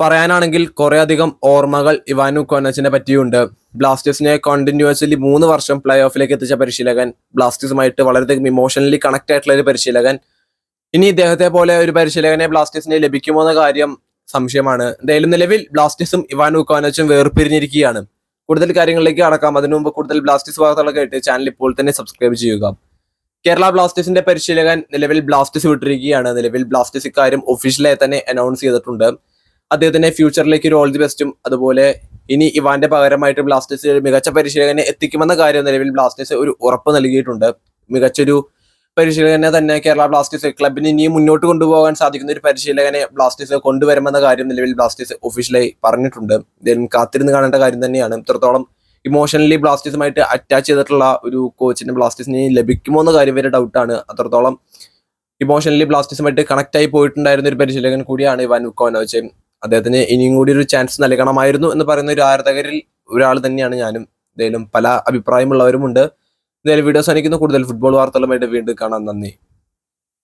പറയാനാണെങ്കിൽ കുറേയധികം ഓർമ്മകൾ ഇവാനു കൊനച്ചിനെ പറ്റിയുണ്ട്. ബ്ലാസ്റ്റേഴ്സിനെ കണ്ടിന്യൂസ്ലി മൂന്ന് വർഷം പ്ലേ ഓഫിലേക്ക് എത്തിച്ച പരിശീലകൻ ബ്ലാസ്റ്റേഴ്സുമായിട്ട് വളരെയധികം ഇമോഷണലി കണക്ട് ആയിട്ടുള്ള ഒരു പരിശീലകൻ. ഇനി ഇദ്ദേഹത്തെ പോലെ ഒരു പരിശീലകനെ ബ്ലാസ്റ്റേഴ്സിനെ ലഭിക്കുമോ എന്ന കാര്യം സംശയമാണ്. എന്തായാലും നിലവിൽ ബ്ലാസ്റ്റേഴ്സും ഇവാനു കോനച്ചും വേർപിരിഞ്ഞിരിക്കുകയാണ്. കൂടുതൽ കാര്യങ്ങളിലേക്ക് അടക്കാം അതിനു മുമ്പ് കൂടുതൽ ബ്ലാസ്റ്റേഴ്സ് വാർത്തകളൊക്കെ ആയിട്ട് ചാനൽ ഇപ്പോൾ തന്നെ സബ്സ്ക്രൈബ് ചെയ്യുക. കേരള ബ്ലാസ്റ്റേഴ്സിന്റെ പരിശീലകൻ നിലവിൽ ബ്ലാസ്റ്റേഴ്സ് വിട്ടിരിക്കുകയാണ്. നിലവിൽ ബ്ലാസ്റ്റേഴ്സ് ഇക്കാര്യം ഒഫീഷ്യലായി തന്നെ അനൗൺസ് ചെയ്തിട്ടുണ്ട്. അദ്ദേഹത്തിന് ഫ്യൂച്ചറിലേക്ക് ഒരു ഓൾ ദി ബെസ്റ്റും അതുപോലെ ഇനി ഇവാന്റെ പകരമായിട്ട് ബ്ലാസ്റ്റേഴ്സ് ഒരു മികച്ച പരിശീലകനെ എത്തിക്കുമെന്ന കാര്യം നിലവിൽ ബ്ലാസ്റ്റേഴ്സ് ഒരു ഉറപ്പ് നൽകിയിട്ടുണ്ട്. മികച്ചൊരു പരിശീലകനെ തന്നെ കേരള ബ്ലാസ്റ്റേഴ്സ് ക്ലബിന് ഇനിയും മുന്നോട്ട് കൊണ്ടുപോകാൻ സാധിക്കുന്ന ഒരു പരിശീലകനെ ബ്ലാസ്റ്റേഴ്സ് കൊണ്ടുവരുമെന്ന കാര്യം നിലവിൽ ബ്ലാസ്റ്റേഴ്സ് ഒഫീഷ്യലായി പറഞ്ഞിട്ടുണ്ട്. ഇതിൽ കാത്തിരുന്ന് കാണേണ്ട കാര്യം തന്നെയാണ്. ഇത്രത്തോളം ഇമോഷണലി ബ്ലാസ്റ്റേഴ്സുമായിട്ട് അറ്റാച്ച് ചെയ്തിട്ടുള്ള ഒരു കോച്ചിന് ബ്ലാസ്റ്റേഴ്സിന് ലഭിക്കുമോ എന്ന കാര്യം വരെ ഡൗട്ടാണ് അത്രത്തോളം ഇമോഷണലി ബ്ലാസ്റ്റേഴ്സുമായിട്ട് കണക്ട് ആയി പോയിട്ടുണ്ടായിരുന്ന ഒരു പരിശീലകൻ കൂടിയാണ് ഇവാൻ ഉക്കോനോച്ച്. അദ്ദേഹത്തിന് ഇനിയും കൂടി ഒരു ചാൻസ് നൽകണമായിരുന്നു എന്ന് പറയുന്ന ഒരു ആരാധകരിൽ ഒരാൾ തന്നെയാണ് ഞാനും. എന്തായാലും പല അഭിപ്രായമുള്ളവരുമുണ്ട്. എന്തായാലും വീഡിയോസ് അനിക്കുന്ന കൂടുതൽ ഫുട്ബോൾ വാർത്തകളുമായിട്ട് വീണ്ടും കാണാൻ നന്ദി.